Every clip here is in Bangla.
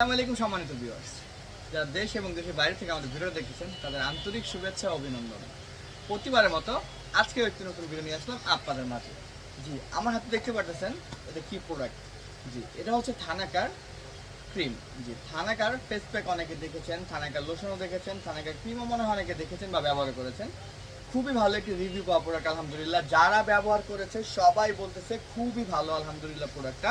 আসসালামু আলাইকুম সম্মানিত ভিউয়ার্স যারা দেশ এবং দেশের বাইরে থেকে আমাদের ভিডিও দেখতেছেন, তাদের আন্তরিক শুভেচ্ছা অভিনন্দন। প্রতিবারের মতো আজকেও একটি নতুন ভিডিও নিয়ে আসলাম আপনাদের মাঝে। জি, আমার হাতে দেখতে পাচ্ছেন এটা কি প্রোডাক্ট জি, এটা হচ্ছে থানাকার ক্রিম জি, থানাকার ফেস প্যাক অনেকে দেখেছেন, থানাকার লোশনও দেখেছেন, থানাকার ক্রিমও মনে হয় অনেকে দেখেছেন বা ব্যবহার করেছেন। খুবই ভালো একটি রিভিউ পাওয়া প্রোডাক্ট আলহামদুলিল্লাহ। যারা ব্যবহার করেছে, সবাই বলতেছে খুবই ভালো, আলহামদুলিল্লাহ প্রোডাক্টটা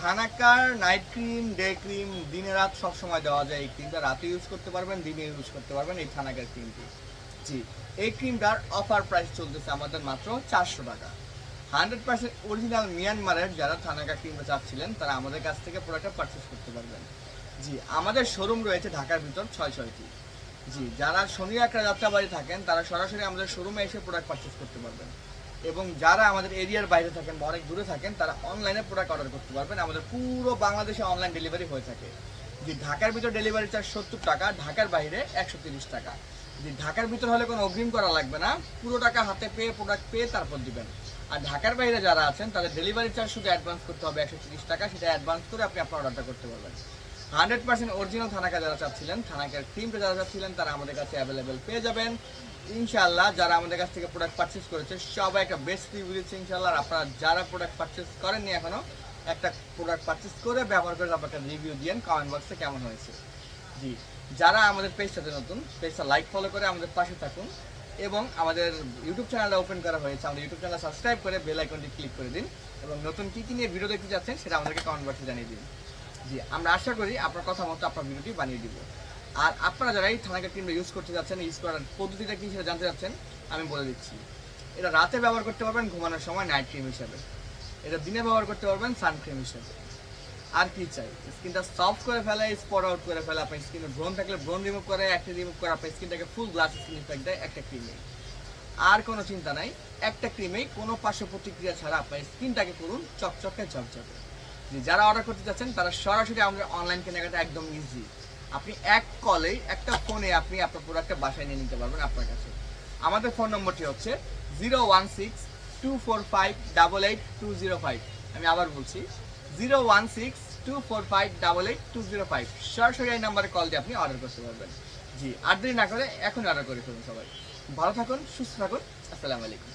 thanaka night cream day cream দিনে রাত সব সময় দেওয়া যায় এই ক্রিমটা। রাতে ইউজ করতে পারবেন দিনে ইউজ করতে পারবেন এই থানাকার ক্রিমটি। জি। এই ক্রিমটার অফার প্রাইস চলতেছে আমাদের মাত্র চারশো টাকা। হান্ড্রেড পার্সেন্ট অরিজিনাল মিয়ানমারের যারা থানাকা ক্রিমটা চাচ্ছিলেন তারা আমাদের কাছ থেকে প্রোডাক্টটা পারচেস করতে পারবেন। জি আমাদের শোরুম রয়েছে ঢাকার ভিতর ছয় ছয়টি জি যারা শনি একটা যাত্রাবাড়ি থাকেন তারা সরাসরি আমাদের শোরুমে এসে প্রোডাক্ট পারচেস করতে পারবেন। এবং যারা আমাদের এরিয়ার বাইরে থাকেন বা অনেক দূরে থাকেন, তারা অনলাইনে প্রোডাক্ট অর্ডার করতে পারবেন। আমাদের পুরো বাংলাদেশে অনলাইন ডেলিভারি হয়ে থাকে। যে ঢাকার ভিতর ডেলিভারি চার্জ সত্তর টাকা, ঢাকার বাইরে একশো তিরিশ টাকা। যে ঢাকার ভিতর হলে কোনো অগ্রিম করা লাগবে না। পুরো টাকা হাতে পেয়ে প্রোডাক্ট পেয়ে তারপর দিবেন। আর ঢাকার বাইরে যারা আছেন, তাদের ডেলিভারি চার্জ শুধু অ্যাডভান্স করতে হবে একশো তিরিশ টাকা। সেটা অ্যাডভান্স করে আপনি আপনার অর্ডারটা করতে পারবেন। হান্ড্রেড পার্সেন্ট অরিজিনাল থানাকা যারা চাচ্ছিলেন, থানাকার ক্রিমটা যারা চাচ্ছিলেন, তারা আমাদের কাছে অ্যাভেলেবেল পেয়ে যাবেন। ইনশাল্লাহ যারা আমাদের কাছ থেকে প্রোডাক্ট পারচেস করেছে, সবাই একটা বেস্ট রিভিউ দিচ্ছে ইনশাআল্লাহ। আর আপনারা যারা প্রোডাক্ট পারচেস করেননি এখনও একটা প্রোডাক্ট পারচেস করে ব্যবহার করে আপনাকে রিভিউ দিয়েন কমেন্ট বক্সে কেমন হয়েছে। জি, যারা আমাদের পেজটাতে নতুন পেজটা লাইক ফলো করে আমাদের পাশে থাকুন। এবং আমাদের ইউটিউব চ্যানেলটা ওপেন করা হয়েছে, আমাদের ইউটিউব চ্যানেল সাবস্ক্রাইব করে বেল আইকনটি ক্লিক করে দিন। এবং নতুন কী কী নিয়ে ভিডিও দেখতে যাচ্ছেন, সেটা আমাদেরকে কমেন্ট বক্সে জানিয়ে দিন। জি, আমরা আশা করি আপনার কথা মতো আপনার ভিডিওটি বানিয়ে দিব। আর আপনারা যারা এই থানাকা ক্রিমটা ইউজ করতে যাচ্ছেন ইউজ করার পদ্ধতিটা কী সেটা জানতে যাচ্ছেন আমি বলে দিচ্ছি। এটা রাতে ব্যবহার করতে পারবেন, ঘুমানোর সময় নাইট ক্রিম হিসাবে। এটা দিনে ব্যবহার করতে পারবেন সানক্রিম হিসাবে। আর কি চাই? স্কিনটা সফট করে ফেলে স্পট আউট করে ফেলে, আপনার স্কিনে ব্রন থাকলে ব্রন রিমুভ করে, একটা রিমুভ করে, আপনার স্কিনটাকে ফুল গ্লাস স্কিন ইফেক্ট দেয়, একটা ক্রিমে আর কোনো চিন্তা নাই, একটা ক্রিমেই কোনো পার্শ্ব প্রতিক্রিয়া ছাড়া আপনার স্কিনটাকে করুন চকচকে যে যারা অর্ডার করতে চাচ্ছেন তারা সরাসরি আমাদের অনলাইন কেনাকাটা একদম ইজি আপনি এক কলেই একটা ফোনে আপনি আপনার প্রোডাক্টটা বাসায় নিয়ে নিতে পারবেন আপনার কাছে। আমাদের ফোন নম্বরটি হচ্ছে zero one six two four five double eight two zero five আমি আবার বলছি zero one six two four five double eight two zero five সরাসরি এই নাম্বারে কল দিয়ে আপনি অর্ডার করতে পারবেন। জি, আর দেরি না করে এখন অর্ডার করে ফেলুন সবাই। ভালো থাকুন, সুস্থ থাকুন, আসসালামু আলাইকুম।